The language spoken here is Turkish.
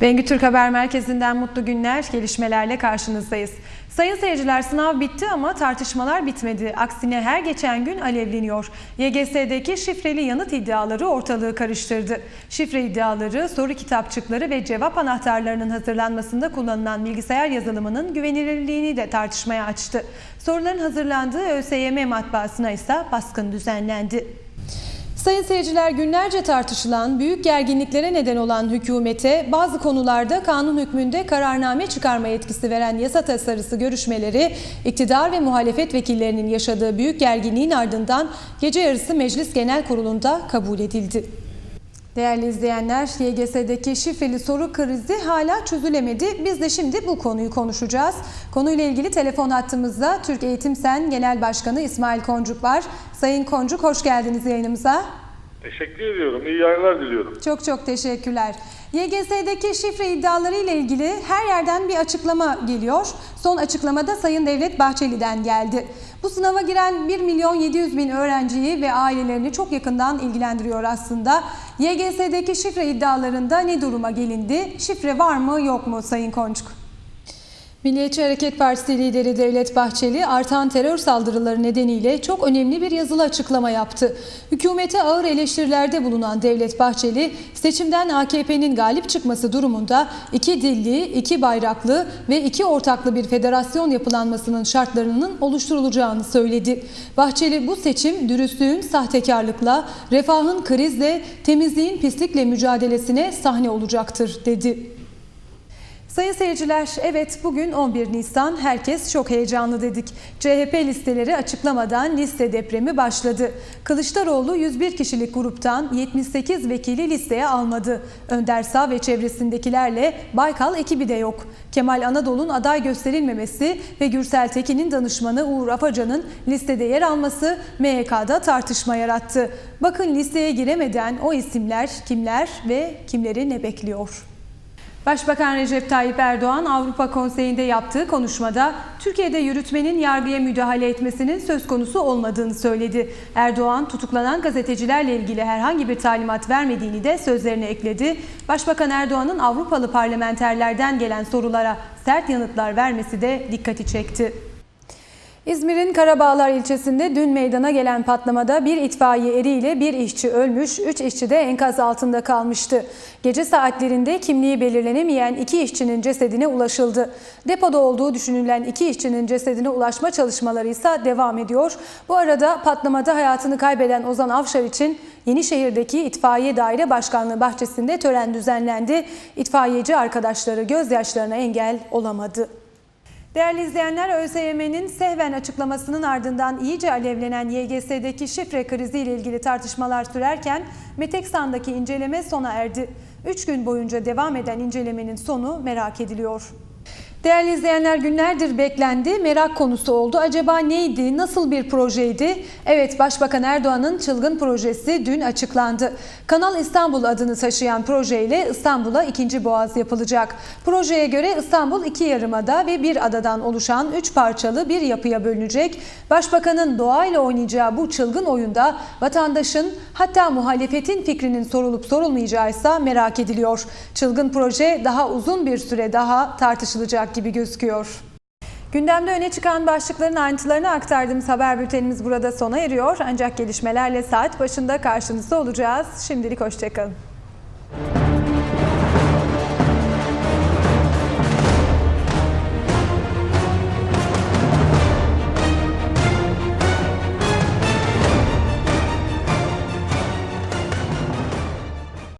Bengü Türk Haber Merkezi'nden mutlu günler, gelişmelerle karşınızdayız. Sayın seyirciler sınav bitti ama tartışmalar bitmedi. Aksine her geçen gün alevleniyor. YGS'deki şifreli yanıt iddiaları ortalığı karıştırdı. Şifre iddiaları, soru kitapçıkları ve cevap anahtarlarının hazırlanmasında kullanılan bilgisayar yazılımının güvenilirliğini de tartışmaya açtı. Soruların hazırlandığı ÖSYM matbaasına ise baskın düzenlendi. Sayın seyirciler günlerce tartışılan, büyük gerginliklere neden olan hükümete bazı konularda kanun hükmünde kararname çıkarma yetkisi veren yasa tasarısı görüşmeleri iktidar ve muhalefet vekillerinin yaşadığı büyük gerginliğin ardından gece yarısı Meclis Genel Kurulu'nda kabul edildi. Değerli izleyenler, YGS'deki şifreli soru krizi hala çözülemedi. Biz de şimdi bu konuyu konuşacağız. Konuyla ilgili telefon hattımızda Türk Eğitim Sen Genel Başkanı İsmail Koncuk var. Sayın Koncuk hoş geldiniz yayınımıza. Teşekkür ediyorum. İyi yayınlar diliyorum. Çok çok teşekkürler. YGS'deki şifre iddiaları ile ilgili her yerden bir açıklama geliyor. Son açıklamada Sayın Devlet Bahçeli'den geldi. Bu sınava giren 1 milyon 700 bin öğrenciyi ve ailelerini çok yakından ilgilendiriyor aslında. YGS'deki şifre iddialarında ne duruma gelindi? Şifre var mı yok mu Sayın Konçuk? Milliyetçi Hareket Partisi lideri Devlet Bahçeli artan terör saldırıları nedeniyle çok önemli bir yazılı açıklama yaptı. Hükümete ağır eleştirilerde bulunan Devlet Bahçeli seçimden AKP'nin galip çıkması durumunda iki dilli, iki bayraklı ve iki ortaklı bir federasyon yapılanmasının şartlarının oluşturulacağını söyledi. Bahçeli bu seçim dürüstlüğün sahtekarlıkla, refahın krizle, temizliğin pislikle mücadelesine sahne olacaktır dedi. Sayın seyirciler, evet bugün 11 Nisan herkes çok heyecanlı dedik. CHP listeleri açıklamadan liste depremi başladı. Kılıçdaroğlu 101 kişilik gruptan 78 vekili listeye almadı. Önder Sağ ve çevresindekilerle Baykal ekibi de yok. Kemal Anadolu'nun aday gösterilmemesi ve Gürsel Tekin'in danışmanı Uğur Afacan'ın listede yer alması MYK'da tartışma yarattı. Bakın listeye giremeden o isimler kimler ve kimleri ne bekliyor? Başbakan Recep Tayyip Erdoğan Avrupa Konseyi'nde yaptığı konuşmada Türkiye'de yürütmenin yargıya müdahale etmesinin söz konusu olmadığını söyledi. Erdoğan tutuklanan gazetecilerle ilgili herhangi bir talimat vermediğini de sözlerine ekledi. Başbakan Erdoğan'ın Avrupalı parlamenterlerden gelen sorulara sert yanıtlar vermesi de dikkati çekti. İzmir'in Karabağlar ilçesinde dün meydana gelen patlamada bir itfaiye eriyle bir işçi ölmüş, üç işçi de enkaz altında kalmıştı. Gece saatlerinde kimliği belirlenemeyen iki işçinin cesedine ulaşıldı. Depoda olduğu düşünülen iki işçinin cesedine ulaşma çalışmaları ise devam ediyor. Bu arada patlamada hayatını kaybeden Ozan Avşar için Yenişehir'deki İtfaiye Daire Başkanlığı bahçesinde tören düzenlendi. İtfaiyeci arkadaşları gözyaşlarına engel olamadı. Değerli izleyenler, ÖSYM'nin Sehven açıklamasının ardından iyice alevlenen YGS'deki şifre krizi ile ilgili tartışmalar sürerken Meteksan'daki inceleme sona erdi. 3 gün boyunca devam eden incelemenin sonu merak ediliyor. Değerli izleyenler günlerdir beklendi, merak konusu oldu. Acaba neydi, nasıl bir projeydi? Evet, Başbakan Erdoğan'ın çılgın projesi dün açıklandı. Kanal İstanbul adını taşıyan projeyle İstanbul'a ikinci boğaz yapılacak. Projeye göre İstanbul iki yarımada ve bir adadan oluşan üç parçalı bir yapıya bölünecek. Başbakanın doğayla oynayacağı bu çılgın oyunda vatandaşın hatta muhalefetin fikrinin sorulup sorulmayacağı ise merak ediliyor. Çılgın proje daha uzun bir süre daha tartışılacak gibi gözüküyor. Gündemde öne çıkan başlıkların ayrıntılarını aktardığımız haber bültenimiz burada sona eriyor. Ancak gelişmelerle saat başında karşınızda olacağız. Şimdilik hoşçakalın.